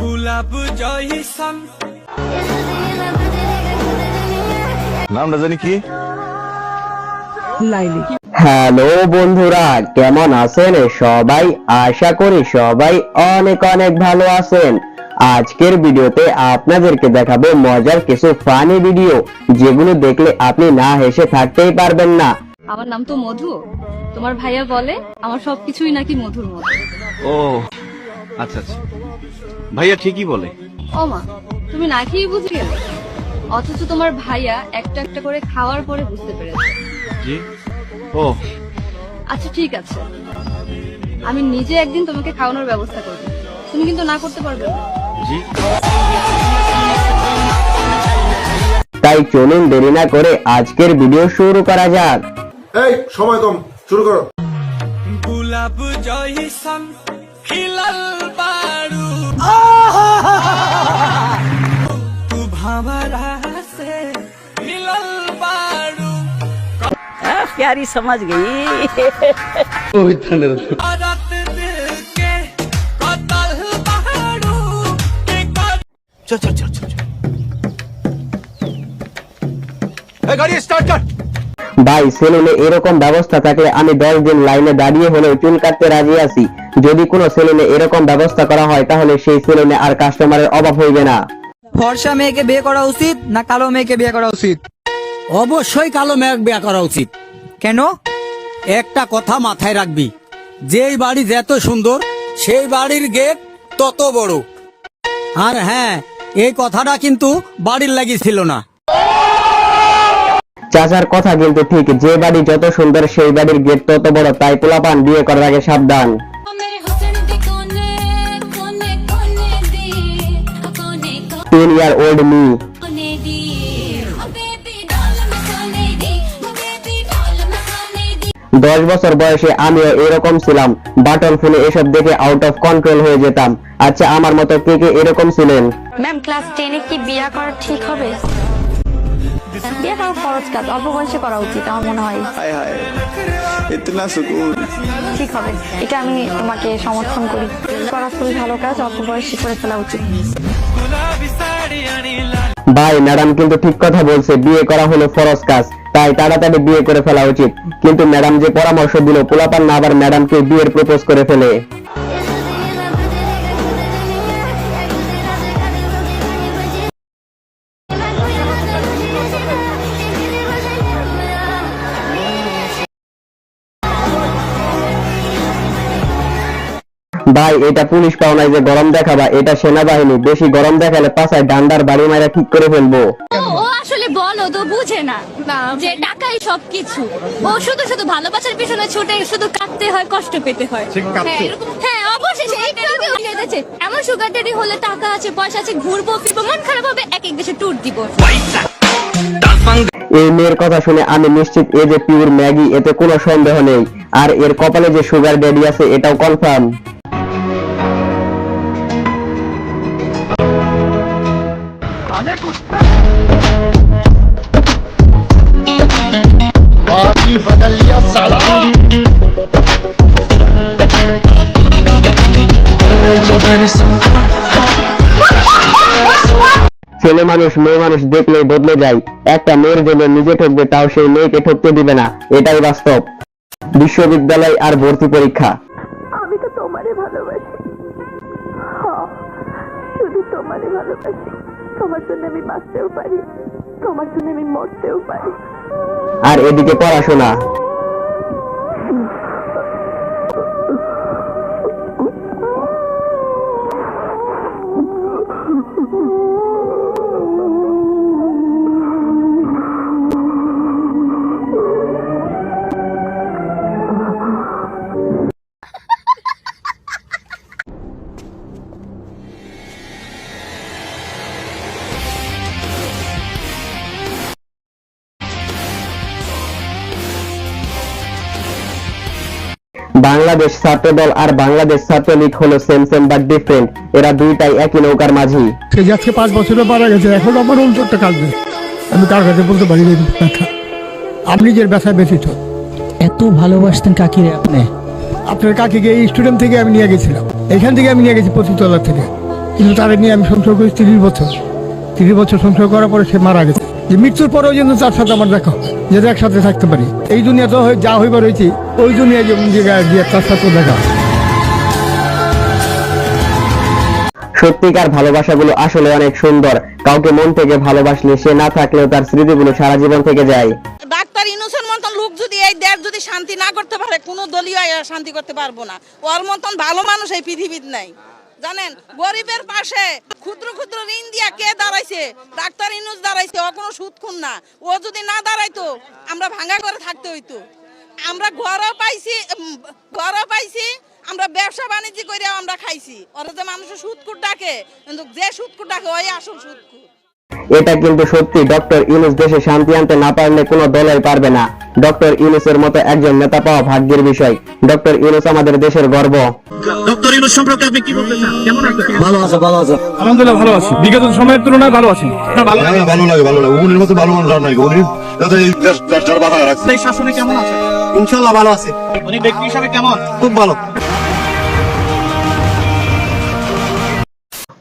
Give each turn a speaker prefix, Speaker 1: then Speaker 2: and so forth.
Speaker 1: গোলাপ জয়সন
Speaker 2: নামটা জানি কি?
Speaker 3: লাইলি।
Speaker 4: হ্যালো বন্ধুরা কেমন আছেন? সবাই আশা করি সবাই অনেক অনেক ভালো আছেন। আজকের ভিডিওতে আপনাদেরকে দেখাবো মজার কিছু ফানি ভিডিও যেগুলো দেখলে আপনি না হেসে থাকতেই পারবেন না।
Speaker 5: আমার নাম তো মধু। তোমার ভাইয়া বলে আমার সবকিছুই নাকি মধুর মতো।
Speaker 2: ও আচ্ছা আচ্ছা। ভাইয়া ঠিকই বলে।
Speaker 5: ও মা তুমি না খেয়ে বুঝে গেলে? অথচ তোমার ভাইয়া একটা একটা করে খাওয়ার পরে বুঝতে পেরেছে।
Speaker 2: জি। ও।
Speaker 5: আচ্ছা ঠিক আছে। আমি নিজে একদিন তোমাকে খাওয়ানোর ব্যবস্থা করব। তুমি কিন্তু না করতে পারবে না।
Speaker 2: জি।
Speaker 4: তাই চলুন দেরি না করে আজকের ভিডিও শুরু করা যাক।
Speaker 6: এই সময় কম। শুরু করো।
Speaker 1: গোলাপ জয়সন খিলাল বাড়ু তু ভামারা সে মিলল বাড়ু
Speaker 3: प्यारी समझ गई
Speaker 1: আরাত দিল কে কতল বাড়ু কে কত
Speaker 2: চল চল চল চল এই গাড়ি স্টার্ট কর
Speaker 4: ভাই সেলুনে এরকম ব্যবস্থা থাকলে আমি দশ দিন লাইনে দাঁড়িয়ে হলেও চুল কাটতে রাজি আছি যদি কোনো সেলুনে এরকম ব্যবস্থা করা হয় তাহলে সেই সেলুনে আর কাস্টমারের অভাব হইবে না।
Speaker 7: ফর্সা মেয়েকে বিয়ে করা উচিত না কালো মেয়েকে বিয়ে করা উচিত?
Speaker 8: অবশ্যই কালো মেঘ বিয়ে করা উচিত।
Speaker 7: কেন?
Speaker 8: একটা কথা মাথায় রাখবি। যেই বাড়ি যত সুন্দর সেই বাড়ির গেট তত বড়। আর হ্যাঁ এই কথাটা কিন্তু বাড়ির লাগিয়েছিল না।
Speaker 4: চাচার কথা কিন্তু ঠিক যে বাড়ি যত সুন্দর সেই বাড়ির গেট তত বড় তাই পোলাপান বিয়ে করার আগে সাবধান।
Speaker 9: 15 year old me.
Speaker 4: দশ বছর বয়সে আমিও এরকম ছিলাম। বাটন ফোনে এসব দেখে আউট অফ কন্ট্রোল হয়ে যেতাম। আচ্ছা আমার মতো কে কে এরকম ছিলেন?
Speaker 10: ম্যাম ক্লাস টেনে কি বিয়া করা ঠিক হবে? বিয়ে করা খরচ কাজ অল্প বয়সে করা উচিত আমার মনে হয়। ইতনা সুকুন। ঠিক হবে। এটা আমি তোমাকে সমর্থন করি। করা খুবই ভালো কাজ অল্প বয়সে করে ফেলা উচিত।
Speaker 4: ভাই, ম্যাডাম কিন্তু ঠিক কথা বলছে, বিয়ে করা হলো ফরজ কাজ, তাই তাড়াতাড়ি বিয়ে করে ফেলা উচিত। কিন্তু ম্যাডাম যে পরামর্শ দিল, পোলাপান না আবার ম্যাডামকে বিয়ের প্রপোজ করে ফেলে। ভাই এটা পুলিশ পাওনায় যে গরম দেখাবা এটা সেনাবাহিনী। বেশি গরম দেখালে পাশায় ডান্ডার বাড়ি মারা ঠিক করে ফেলব।
Speaker 5: ও আসলে বলো তো বুঝে না। যে টাকাই সবকিছু। ও শুধু শুধু ভালোবাসার পিছনে ছুটে শুধু কাঁদতে হয় কষ্ট পেতে হয়। হ্যাঁ, এরকম- হ্যাঁ উঠে গেছে এমন সুগার ডেডি হলে টাকা আছে পয়সা আছে ঘুরবো ফিরবো মন খারাপ হবে এক এক দেশে ট্যুর দিব।
Speaker 4: এই মেয়ের কথা শুনে আমি নিশ্চিত এ যে পিওর ম্যাগি এতে কোনো সন্দেহ নেই। আর এর কপালে যে সুগার ড্যাডি আছে এটাও কনফার্ম ছেলে মানুষ মেয়ে মানুষ দেখলেই বদলে যায়। একটা মেয়ের জন্য নিজে ঠকবে তাও সেই মেয়েকে ঠকতে দিবে না। এটাই বাস্তব। বিশ্ববিদ্যালয় আর ভর্তি পরীক্ষা।
Speaker 10: আমি তো তোমারে ভালোবাসি। হ্যাঁ, শুধু তোমারে ভালোবাসি। তোমার জন্য আমি বাঁচতেও পারি তোমার জন্য আমি মরতেও পারি।
Speaker 4: আর এদিকে পড়াশোনা। বাংলাদেশ ছাত্রদল আর বাংলাদেশ ছাত্রলীগ হলো সেম সেম বাট ডিফারেন্ট এরা দুইটাই একই নৌকার মাঝি।
Speaker 11: সে আজকে পাঁচ বছরে মারা গেছে এখন আমার অন্তরটা কাঁদবে। আমি কার কাছে বলতে পারি ব্যথা আপনি যে ব্যথায় ব্যথিত।
Speaker 8: এত ভালোবাসতেন কাকিরে আপনি।
Speaker 11: আপনার কাকিকে এই স্টুডেন্ট থেকে আমি নিয়ে গেছিলাম। এখান থেকে আমি নিয়ে গেছি পঁচিশতলা থেকে। কিন্তু তারে নিয়ে আমি সংসার করি তিরিশ বছর। তিরিশ বছর সংসার করার পরে সে মারা গেছে। যে মৃত্যুর পরেও যেন তার সাথে আমার দেখা হয় যাতে একসাথে থাকতে পারি। এই দুনিয়া তো যা হইবার হয়েছি ওই দুনিয়া যেমন জায়গায় গিয়ে তার সাথে দেখা।
Speaker 4: সত্যিকার ভালোবাসাগুলো আসলে অনেক সুন্দর। কাউকে মন থেকে ভালোবাসলে সে না থাকলেও তার স্মৃতিগুলো সারা জীবন থেকে যায়।
Speaker 12: ডাক্তার ইনুসের মতন লোক যদি এই দেশ যদি শান্তি না করতে পারে কোনো দলীয় শান্তি করতে পারব না। ওর মতন ভালো মানুষ এই পৃথিবীর নাই। জানেন? গরিবের পাশে ক্ষুদ্র ক্ষুদ্র ঋণ দিয়া কে দাঁড়াইছে? ডাক্তার ইনুস দাঁড়াইছে। ও কোনো সুদ খুন না। ও যদি না দাঁড়াইতো, আমরা ভাঙা করে থাকতে হইতো। আমরা ঘরও পাইছি ঘরও পাইছি, আমরা ব্যবসা বাণিজ্য করে আমরা খাইছি। ওরা যে মানুষের সুদকুট ডাকে, কিন্তু যে সুদকুট ডাকে, ওই আসল সুদকুট
Speaker 4: এটা কিন্তু সত্যি ডক্টর ইউনুস দেশে শান্তি আনতে না পারলে কোনো দলই পারবে না ডক্টর ইউনুসের মতো একজন নেতা পাওয়া ভাগ্যের বিষয় ডক্টর ইউনুস আমাদের দেশের গর্ব
Speaker 11: আলহামদুলিল্লাহ ভালো আছি বিগত সময়ের তুলনায় ভালো আছি
Speaker 6: ভালো লাগে ভালো লাগে উনির মতো ভালো মানুষ আর নাই উনি যাতে এই দেশ দেশটার বাধা রাখছে
Speaker 8: শাসনে কেমন আছে
Speaker 6: ইনশাল্লাহ ভালো আছে
Speaker 8: উনি ব্যক্তি হিসাবে কেমন
Speaker 6: খুব ভালো